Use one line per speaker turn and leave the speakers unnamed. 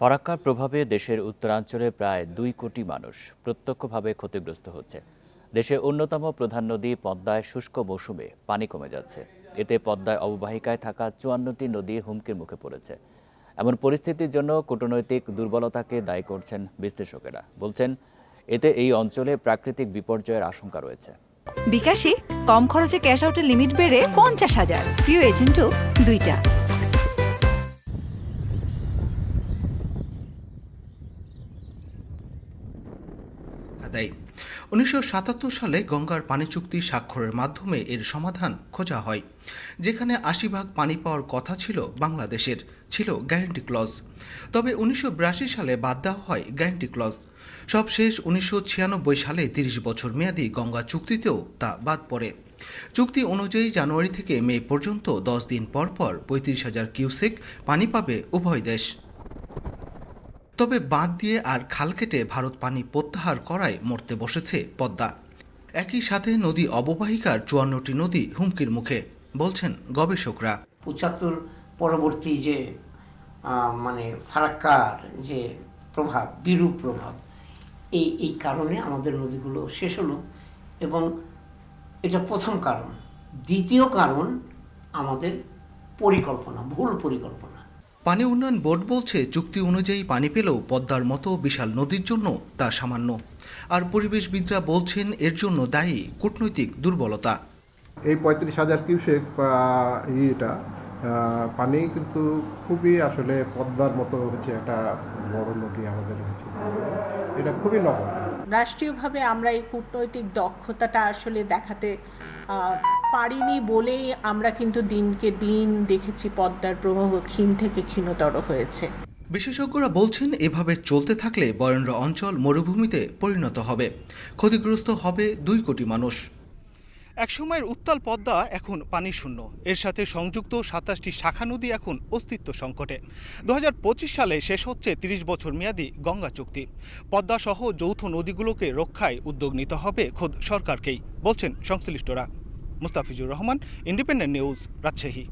ফরাক্কার প্রভাবে দেশের উত্তরাঞ্চলে প্রায় দুই কোটি মানুষ প্রত্যক্ষভাবে ক্ষতিগ্রস্ত হচ্ছে। দেশের অন্যতম প্রধান নদী পদ্মায় শুষ্ক মৌসুমে পানি কমে যাচ্ছে। এতে পদ্মায় অববাহিকায় থাকা চুয়ান্নটি নদী হুমকির মুখে পড়েছে। এমন পরিস্থিতির জন্য কূটনৈতিক দুর্বলতাকে দায়ী করছেন বিশ্লেষকেরা। বলছেন, এতে এই অঞ্চলে প্রাকৃতিক বিপর্যয়ের আশঙ্কা রয়েছে।
বিকাশে কম খরচে ক্যাশ আউটের লিমিট বেড়ে পঞ্চাশ হাজার। প্রিয় এজেন্টও দুইটা।
দেয়। উনিশশো সাতাত্তর সালে গঙ্গার পানি চুক্তি স্বাক্ষরের মাধ্যমে এর সমাধান খোঁজা হয়, যেখানে আশি ভাগ পানি পাওয়ার কথা ছিল বাংলাদেশের, ছিল গ্যারেন্টি ক্লজ। তবে উনিশশো বিরাশি সালে বাদ দেওয়া হয় গ্যারেন্টি ক্লজ। সবশেষ উনিশশো ছিয়ানব্বই সালে তিরিশ বছর মেয়াদী গঙ্গা চুক্তিতেও তা বাদ পড়ে। চুক্তি অনুযায়ী জানুয়ারি থেকে মে পর্যন্ত দশ দিন পর পর পঁয়ত্রিশ হাজার কিউসেক পানি পাবে উভয় দেশ। তবে বাঁধ দিয়ে আর খাল কেটে ভারত পানি প্রত্যাহার করায় মরতে বসেছে পদ্মা। একই সাথে নদী অববাহিকার চুয়ান্নটি নদী হুমকির মুখে, বলছেন গবেষকরা।
পঁচাত্তর পরবর্তী যে মানে ফারাক্কার যে প্রভাব, বিরূপ প্রভাব, এই এই কারণে আমাদের নদীগুলো শেষ হলো এবং এটা প্রথম কারণ। দ্বিতীয় কারণ আমাদের পরিকল্পনা, ভুল পরিকল্পনা।
পানি উন্নয়ন বোর্ড বলছে চুক্তি অনুযায়ী পানি পেলেও পদ্মার মতো বিশাল নদীর জন্য তা সামান্য। আর পরিবেশবিদরা বলছেন এর জন্য দায়ী কূটনৈতিক দুর্বলতা।
এই পঁয়ত্রিশ হাজার কিউসেক আহ, পানি কিন্তু খুবই আসলে পদ্মার মতো হচ্ছে একটা বড় নদী আমাদের হচ্ছে। এটা খুবই নগণ্য।
রাষ্ট্রীয়ভাবে আমরা এই কূটনৈতিক দক্ষতাটা আসলে দেখাতে পারিনি বলেই আমরা কিন্তু দিনকে দিন দেখেছি পদ্মার প্রবাহ ক্ষীণ থেকে ক্ষীণতর হয়েছে।
বিশেষজ্ঞরা বলছেন এভাবে চলতে থাকলে বরেন্দ্র অঞ্চল মরুভূমিতে পরিণত হবে। ক্ষতিগ্রস্ত হবে দুই কোটি মানুষ। একসময়ের উত্তাল পদ্মা এখন পানি শূন্য এর সাথে সংযুক্ত সাতাশটি শাখা নদী এখন অস্তিত্ব সংকটে। দু হাজার পঁচিশ সালে শেষ হচ্ছে ৩০ বছর মেয়াদী গঙ্গা চুক্তি। পদ্মা সহ যৌথ নদীগুলোকে রক্ষায় উদ্যোগ নিতে হবে খোদ সরকারকেই বলছেন সংশ্লিষ্টরা। Mustafizur Rahman independent news Rajshahi.